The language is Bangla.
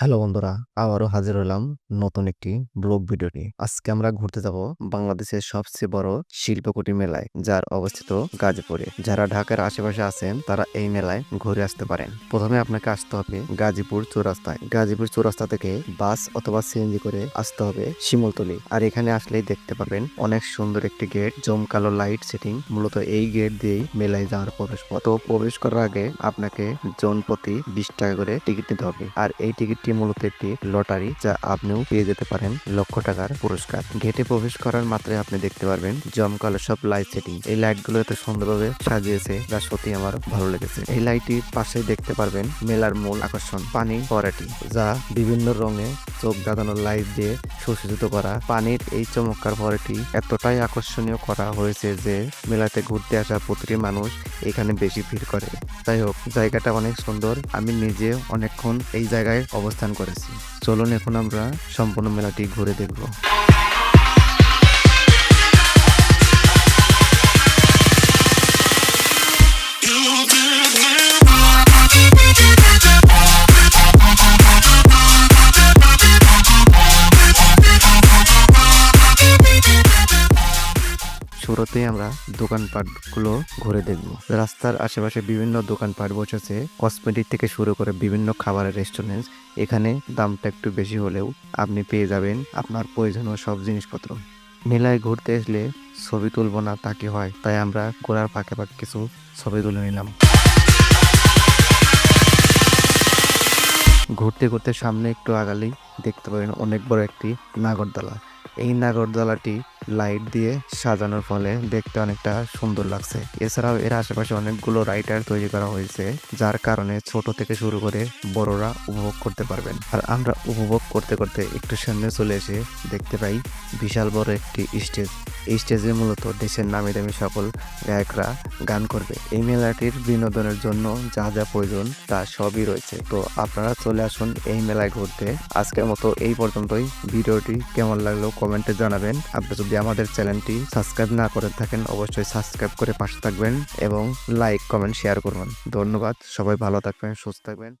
হ্যালো বন্ধুরা, আবারও হাজির হলাম নতুন একটি ব্লগ ভিডিও নিয়ে। আজকে আমরা ঘুরতে যাব বাংলাদেশের সবচেয়ে বড় শিল্পকুটি মেলায়, যার অবস্থিত গাজীপুরে। যারা ঢাকার আশেপাশে আছেন, তারা এই মেলায় ঘুরে আসতে পারেন। প্রথমে আপনাকে আসতে হবে গাজীপুর চৌরাস্তায়। গাজীপুর চৌরাস্তা থেকে বাস অথবা সিএনজি করে আসতে হবে শিমলতলি। আর এখানে আসলেই দেখতে পাবেন অনেক সুন্দর একটি গেট, জমকালো লাইট সেটিং। মূলত এই গেট দিয়েই মেলায় যাওয়ার প্রবেশ পথ। প্রবেশ করার আগে আপনাকে জন প্রতি বিশ টাকা করে টিকিট নিতে হবে। আর এই টিকিটটি মূলত একটি লটারি যা আপনিও পেয়ে যেতে পারেন লক্ষ টাকার পুরস্কার। গেটে প্রবেশ করার মাত্রায় আপনি দেখতে পারবেন জমকালো সব লাইট সেটিং এই লাইটগুলো এত সুন্দরভাবে সাজিয়েছে যা সত্যি আমার ভালো লেগেছে। এই লাইটটির পাশেই দেখতে পারবেন মেলার মূল আকর্ষণ, পানি পরাটি, যা বিভিন্ন রঙে চোখ দাদানো লাইট দিয়ে সুসজ্জিত করা। পানির এই চমৎকার পরাটি এতটাই আকর্ষণীয় করা হয়েছে যে মেলাতে ঘুরতে আসা প্রতিটি মানুষ এখানে বেশি ভিড় করে। যাই হোক, জায়গাটা অনেক সুন্দর। আমি নিজে অনেকক্ষণ এই জায়গায় অবস্থান করেছি। চলুন এখন আমরা সম্পূর্ণ মেলাটি ঘুরে দেখব। শুরুতেই আমরা দোকানপাটগুলো ঘুরে দেখব। রাস্তার আশেপাশে বিভিন্ন দোকানপাট বসেছে। কসমেটিক থেকে শুরু করে বিভিন্ন খাবারের রেস্টুরেন্ট এখানে দামটা একটু বেশি হলেও আপনি পেয়ে যাবেন আপনার প্রয়োজনীয় সব জিনিসপত্র। মেলায় ঘুরতে আসলে ছবি তুলবো না তা কি হয়? তাই আমরা ঘোরার ফাঁকে ফাঁকে কিছু ছবি তুলে নিলাম। ঘুরতে ঘুরতে সামনে একটু আগালেই দেখতে পাবেন অনেক বড় একটি নাগরদোলা। এই নাগরদোলাটি লাইট দিয়ে সাজানোর ফলে দেখতে অনেকটা সুন্দর লাগছে। এছাড়াও এর আশেপাশে অনেকগুলো রাইটার তৈরি করা হয়েছে, যার কারণে ছোট থেকে শুরু করে বড়রা উপভোগ করতে পারবেন। আর আমরা উপভোগ করতে করতে একটু সামনে চলে এসে দেখতে পাই বিশাল বড় একটি স্টেজ স্টেজে মূলত দেশের নামি দামি সকল গায়করা গান করবে। এই মেলাটির বিনোদনের জন্য যা যা প্রয়োজন তা সবই রয়েছে। তো আপনারা চলে আসুন এই মেলায় ঘুরতে। আজকের মতো এই পর্যন্তই। ভিডিওটি কেমন লাগল কমেন্টে জানাবেন। আপনি যদি আমাদের চ্যানেলটি সাবস্ক্রাইব না করে থাকেন, অবশ্যই সাবস্ক্রাইব করে পাশে থাকবেন এবং লাইক, কমেন্ট, শেয়ার করবেন। ধন্যবাদ। সবাই ভালো থাকবেন, সুস্থ থাকবেন।